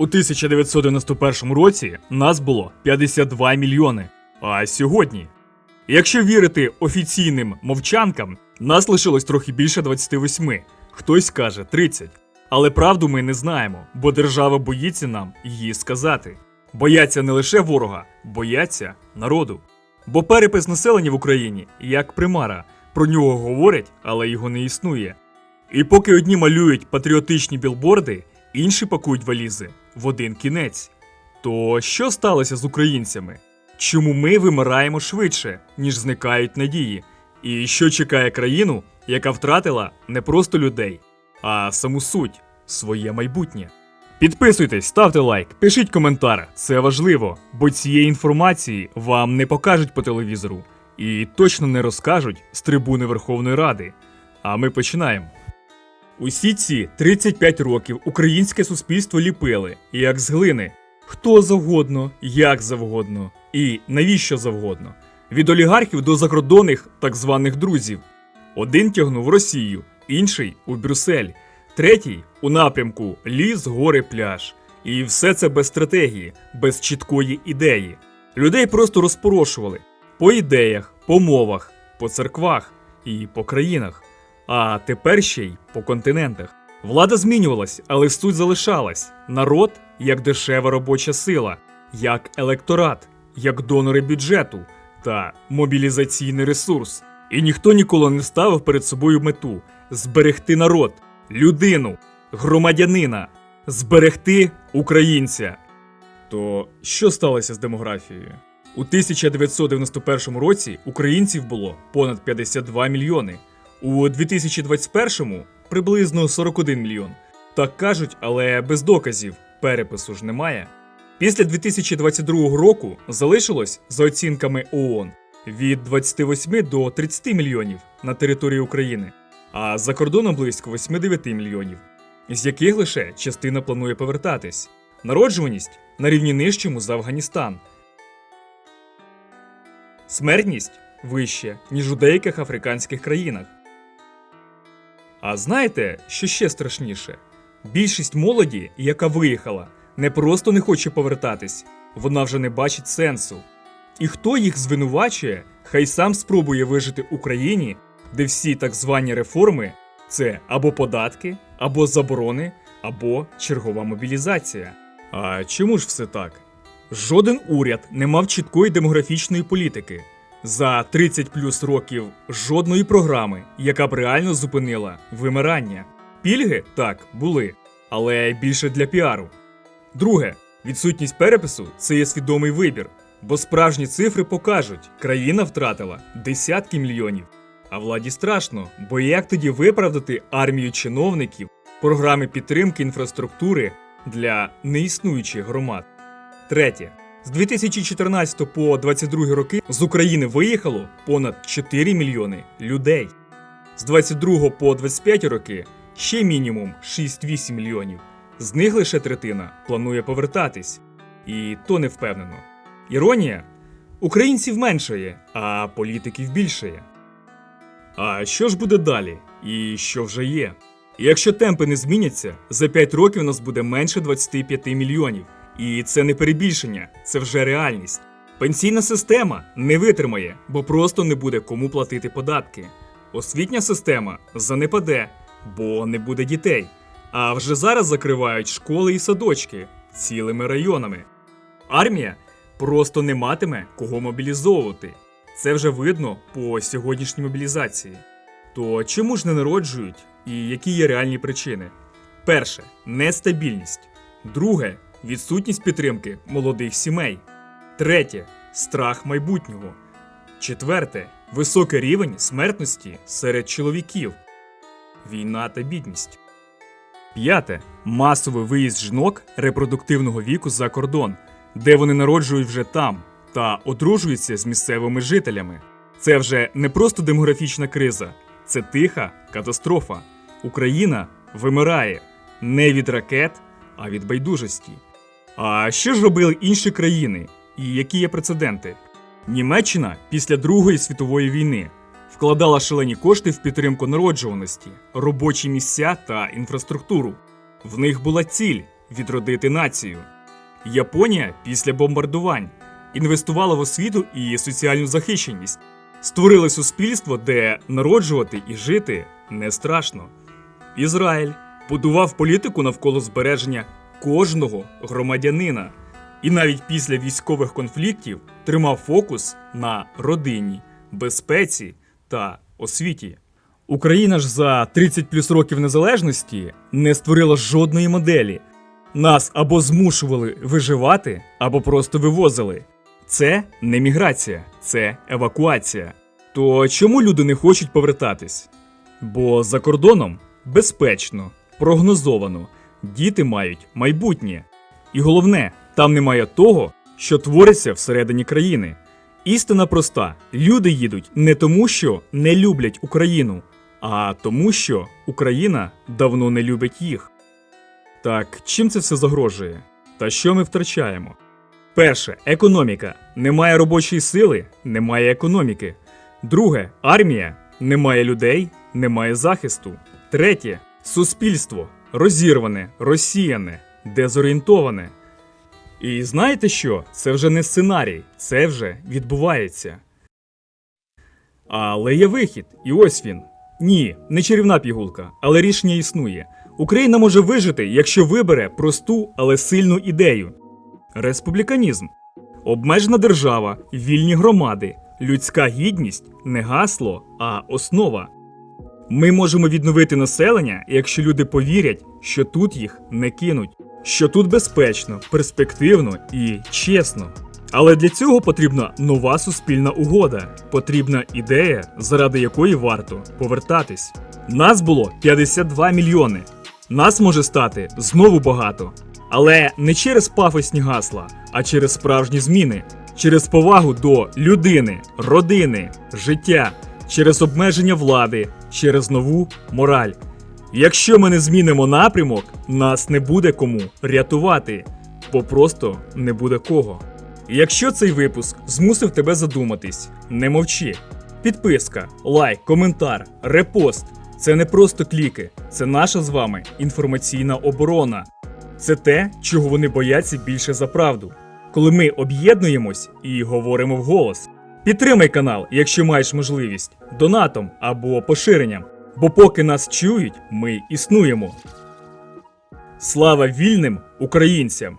У 1991 році нас було 52 мільйони. А сьогодні, якщо вірити офіційним мовчанкам, нас лишилось трохи більше 28, хтось каже 30. Але правду ми не знаємо, бо держава боїться нам її сказати. Бояться не лише ворога, бояться народу. Бо перепис населення в Україні як примара. Про нього говорять, але його не існує. І поки одні малюють патріотичні білборди, інші пакують валізи в один кінець. То що сталося з українцями? Чому ми вимираємо швидше, ніж зникають надії? І що чекає країну, яка втратила не просто людей, а саму суть, своє майбутнє? Підписуйтесь, ставте лайк, пишіть коментар, це важливо, бо цієї інформації вам не покажуть по телевізору і точно не розкажуть з трибуни Верховної Ради. А ми починаємо. Усі ці 35 років українське суспільство ліпили, як з глини, хто завгодно, як завгодно і навіщо завгодно. Від олігархів до закордонних так званих друзів. Один тягнув Росію, інший у Брюссель, третій у напрямку ліс, гори, пляж. І все це без стратегії, без чіткої ідеї. Людей просто розпорошували по ідеях, по мовах, по церквах і по країнах а тепер ще й по континентах. Влада змінювалась, але суть залишалась. Народ як дешева робоча сила, як електорат, як донори бюджету та мобілізаційний ресурс. І ніхто ніколи не ставив перед собою мету зберегти народ, людину, громадянина, зберегти українця. То що сталося з демографією? У 1991 році українців було понад 52 мільйони. У 2021-му приблизно 41 мільйон. Так кажуть, але без доказів перепису ж немає. Після 2022 року залишилось, за оцінками ООН, від 28 до 30 мільйонів на території України, а за кордоном близько 8-9 мільйонів, з яких лише частина планує повертатись. Народжуваність на рівні нижчому за Афганістан. Смертність вища, ніж у деяких африканських країнах. А знаєте, що ще страшніше? Більшість молоді, яка виїхала, не просто не хоче повертатись, вона вже не бачить сенсу. І хто їх звинувачує, хай сам спробує вижити Україні, де всі так звані реформи це або податки, або заборони, або чергова мобілізація. А чому ж все так? Жоден уряд не мав чіткої демографічної політики. За 30 плюс років жодної програми, яка б реально зупинила вимирання. Пільги так були, але більше для піару. Друге, відсутність перепису це є свідомий вибір, бо справжні цифри покажуть, країна втратила десятки мільйонів. А владі страшно, бо як тоді виправдати армію чиновників, програми підтримки інфраструктури для неіснуючих громад? Третє. З 2014 по 2022 роки з України виїхало понад 4 мільйони людей. З 22 по 25 роки ще мінімум 6-8 мільйонів. З них лише третина планує повертатись. І то не впевнено. Іронія українців меншає, а політиків більшає. А що ж буде далі? І що вже є? Якщо темпи не зміняться, за 5 років нас буде менше 25 мільйонів. І це не перебільшення, це вже реальність. Пенсійна система не витримає, бо просто не буде кому платити податки. Освітня система занепаде, бо не буде дітей. А вже зараз закривають школи і садочки цілими районами. Армія просто не матиме кого мобілізовувати. Це вже видно по сьогоднішній мобілізації. То чому ж не народжують і які є реальні причини? Перше нестабільність. Друге відсутність підтримки молодих сімей. Третє страх майбутнього. Четверте високий рівень смертності серед чоловіків. Війна та бідність. П'яте масовий виїзд жінок репродуктивного віку за кордон, де вони народжують вже там та одружуються з місцевими жителями. Це вже не просто демографічна криза, це тиха катастрофа. Україна вимирає не від ракет, а від байдужості. А що ж робили інші країни? І які є прецеденти? Німеччина після Другої світової війни вкладала шалені кошти в підтримку народжуваності, робочі місця та інфраструктуру. В них була ціль відродити націю. Японія після бомбардувань інвестувала в освіту і соціальну захищеність, створили суспільство, де народжувати і жити не страшно. Ізраїль будував політику навколо збереження кожного громадянина, і навіть після військових конфліктів тримав фокус на родині, безпеці та освіті. Україна ж за 30 плюс років незалежності не створила жодної моделі. Нас або змушували виживати, або просто вивозили. Це не міграція, це евакуація. То чому люди не хочуть повертатись? Бо за кордоном безпечно, прогнозовано, діти мають майбутнє. І головне, там немає того, що твориться всередині країни. Істина проста: люди їдуть не тому, що не люблять Україну, а тому, що Україна давно не любить їх. Так, чим це все загрожує? Та що ми втрачаємо? Перше економіка. Немає робочої сили, немає економіки. Друге армія. Немає людей, немає захисту. Третє суспільство розірване, розсіяне, дезорієнтоване. І знаєте що? Це вже не сценарій, це вже відбувається. Але є вихід, і ось він. Ні, не чарівна пігулка, але рішення існує. Україна може вижити, якщо вибере просту, але сильну ідею: республіканізм, обмежена держава, вільні громади, людська гідність не гасло, а основа. Ми можемо відновити населення, якщо люди повірять, що тут їх не кинуть, що тут безпечно, перспективно і чесно. Але для цього потрібна нова суспільна угода, потрібна ідея, заради якої варто повертатись. Нас було 52 мільйони. Нас може стати знову багато. Але не через пафосні гасла, а через справжні зміни, через повагу до людини, родини, життя, через обмеження влади, через нову мораль. Якщо ми не змінимо напрямок, нас не буде кому рятувати, бо просто не буде кого. Якщо цей випуск змусив тебе задуматись, не мовчи. Підписка, лайк, коментар, репост це не просто кліки, це наша з вами інформаційна оборона. Це те, чого вони бояться більше за правду. Коли ми об'єднуємось і говоримо вголос. Підтримай канал, якщо маєш можливість, донатом або поширенням. Бо поки нас чують, ми існуємо. Слава вільним українцям!